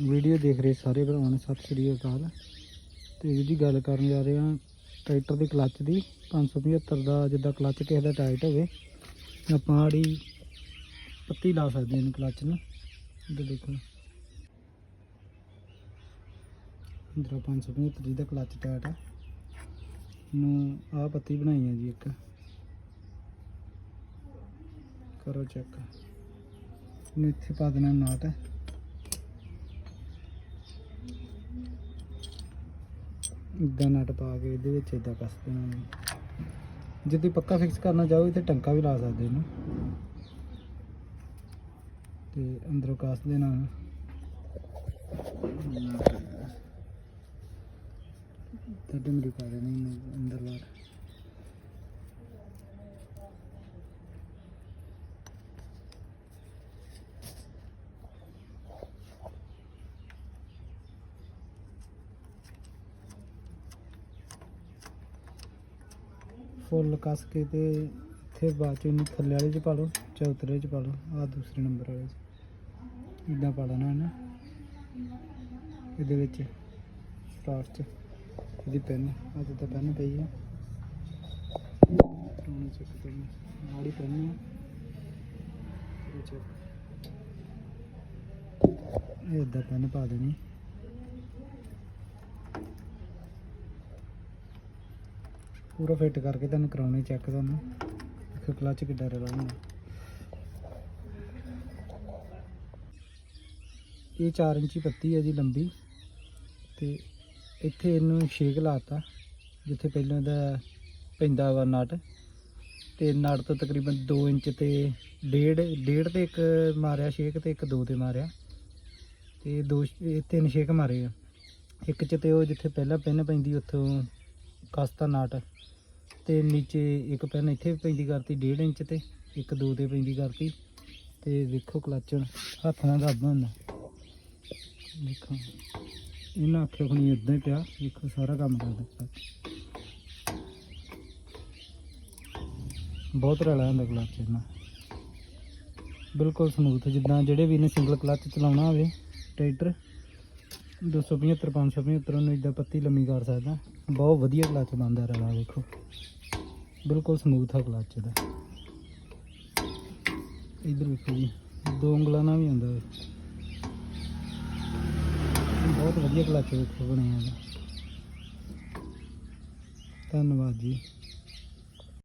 Video ਦੇਖ ਰਹੇ ਸਾਰੇ ਭਰਾਵਾਂ ਨੂੰ, ਸਤਿ ਸ੍ਰੀ ਅਕਾਲ। ਤੇ ਜੀ ਗੱਲ ਕਰਨ ਜਾ ਰਹੇ ਹਾਂ, ਟਰੈਕਟਰ ਦੀ ਕਲੱਚ ਦੀ 575 ਦਾ, ਜਿੱਦਾਂ ਕਲੱਚ ਕਿਸੇ ਦਾ ਟਾਈਟ ਹੋਵੇ ਆਪਾਂ ਆੜੀ ਪੱਤੀ ਲਾ ਸਕਦੇ ਹਾਂ ਕਲੱਚ ਨੂੰ। ਇੱਧਰ ਦੇਖੋ। ਇਧਰ 575 ਜੀ ਦਾ ਕਲੱਚ ਟਾਈਟ ਹੈ ਨੂੰ ਆਹ ਪੱਤੀ ਬਣਾਈ ਹੈ ਜੀ ਇੱਕ। ਕਰੋ ਚੈੱਕ। ਇਹਨੂੰ ਇੱਥੇ ਪਾ ਦੇਣਾ ਨਾਟ। ਇਦਾਂ ਨਟ ਪਾ ਕੇ ਇਹਦੇ ਵਿੱਚ ਇਦਾਂ ਕੱਸ ਦੇਣਾ ਜੇ ਤੁਸੀਂ ਪੱਕਾ ਫਿਕਸ ਕਰਨਾ ਚਾਹੋ ਤੇ ਟੰਕਾ ਵੀ ਲਾ ਸਕਦੇ ਇਹਨੂੰ ਤੇ ਅੰਦਰੋਂ ਕੱਸ ਦੇਣਾ ਤੇ ਡੰਡੀ ਪਾ ਦੇਣੀ ਅੰਦਰ ਬਾਹਰ ਫੁੱਲ ਕੱਸ ਕੇ ਤੇ ਇੱਥੇ ਬਾਅਦ ਚ ਇਹਨੂੰ ਥੱਲੇ ਵਾਲੇ ਚ ਪਾ ਲਓ ਚੌਥਰੇ ਚ ਪਾ ਲਓ ਆ ਦੂਸਰੇ ਨੰਬਰ ਵਾਲੇ ਚ। ਇਦਾਂ ਪਾ ਲੈਣਾ ਹੈ ਨਾ ਇਹਦੇ ਵਿੱਚ ਸਟਾਰਟ ਚ ਇਹਦੀ ਪੈਨ ਆ ਤੇ ਤਾਂ ਪੈਨ ਪਈ ਆ। ਟੋਨ ਚੈੱਕ ਕਰਨੀ ਆੜੀ ਪੈਨ ਆ। ਇਹ check। ਇਹ ਇਦਾਂ ਪੈਨ ਪਾ ਦੇਣੀ। ਪੂਰਾ ਫਿੱਟ ਕਰਕੇ ਤੁਹਾਨੂੰ ਕਰਾਉਣੇ ਚੈੱਕ ਤੁਹਾਨੂੰ ਦੇਖੋ ਕਲਚ ਕਿੱਡਾ ਰਲਾ ਹੁੰਦਾ। ਇਹ 4 ਇੰਚੀ ਪੱਤੀ ਹੈ ਜੀ ਲੰਬੀ। ਤੇ ਇੱਥੇ ਇਹਨੂੰ ਛੇਕ ਲਾਤਾ, ਜਿੱਥੇ ਪਹਿਲਾਂ ਦਾ ਪੈਂਦਾ ਵਾ ਨਟ। ਤੇ ਨਟ ਤੋਂ ਤਕਰੀਬਨ 2 ਇੰਚ ਤੇ ਡੇਢ ਡੇਢ ਤੇ ਇੱਕ ਮਾਰਿਆ, ਛੇਕ ਤੇ ਇੱਕ ਦੋ ਤੇ ਮਾਰਿਆ। ਤੇ ਦੋ ਤਿੰਨ ਛੇਕ ਮਾਰੇ ਆ। ਇੱਕ ਚ ਤੇ ਉਹ ਜਿੱਥੇ ਪਹਿਲਾਂ ਪਿੰਨ ਪੈਂਦੀ, ਉੱਥੋਂ ਕਸਤਾ ਨਾਟ। ਤੇ ਨੀਚੇ ਇੱਕ ਪੈਨ ਇੱਥੇ ਵੀ ਪੈਂਦੀ ਕਰਤੀ 1.5 ਇੰਚ ਤੇ, ਇੱਕ ਦੋ ਤੇ ਪੈਂਦੀ ਕਰਤੀ। ਤੇ ਵੇਖੋ ਕਲੱਚ ਹੱਥ ਨਾਲ ਦੱਬਦਾ ਹੁੰਦਾ। ਦੇਖੋ, ਇਹਨਾਂ ਆਖਿਆ ਹੁਣੀ ਇਦਾਂ ਹੀ ਪਿਆ ਵੇਖੋ ਸਾਰਾ ਕੰਮ ਕਰ ਦਿੱਤਾ। ਬਹੁਤ ਰਲਾ ਹੁੰਦਾ ਕਲੱਚ ਇਹਨਾਂ। ਬਿਲਕੁਲ ਸਮੂਥ ਜਿੱਦਾਂ ਜਿਹੜੇ ਵੀ ਨੇ ਸਿੰਗਲ ਕਲੱਚ ਚਲਾਉਣਾ ਹੋਵੇ, ਟਰੈਕਟਰ 275 575 ਨੂੰ ਇਦਾਂ ਪੱਤੀ ਲੰਮੀ ਕਰ ਸਕਦਾ। ਬਹੁਤ ਵਧੀਆ ਕਲਚ ਬਣਦਾ ਰਲਾ, ਦੇਖੋ। ਬਿਲਕੁਲ ਸਮੂਥ ਆ ਕਲਚ ਦਾ ਇਧਰ ਵੇਖੋ ਜੀ, ਦੋ ਉਂਗਲਾਂ ਨਾਲ ਵੀ ਆਉਂਦਾ ਬਹੁਤ ਵਧੀਆ ਕਲਚ ਵੇਖੋ, ਬਣਿਆ ਇਹਦਾ। ਧੰਨਵਾਦ ਜੀ।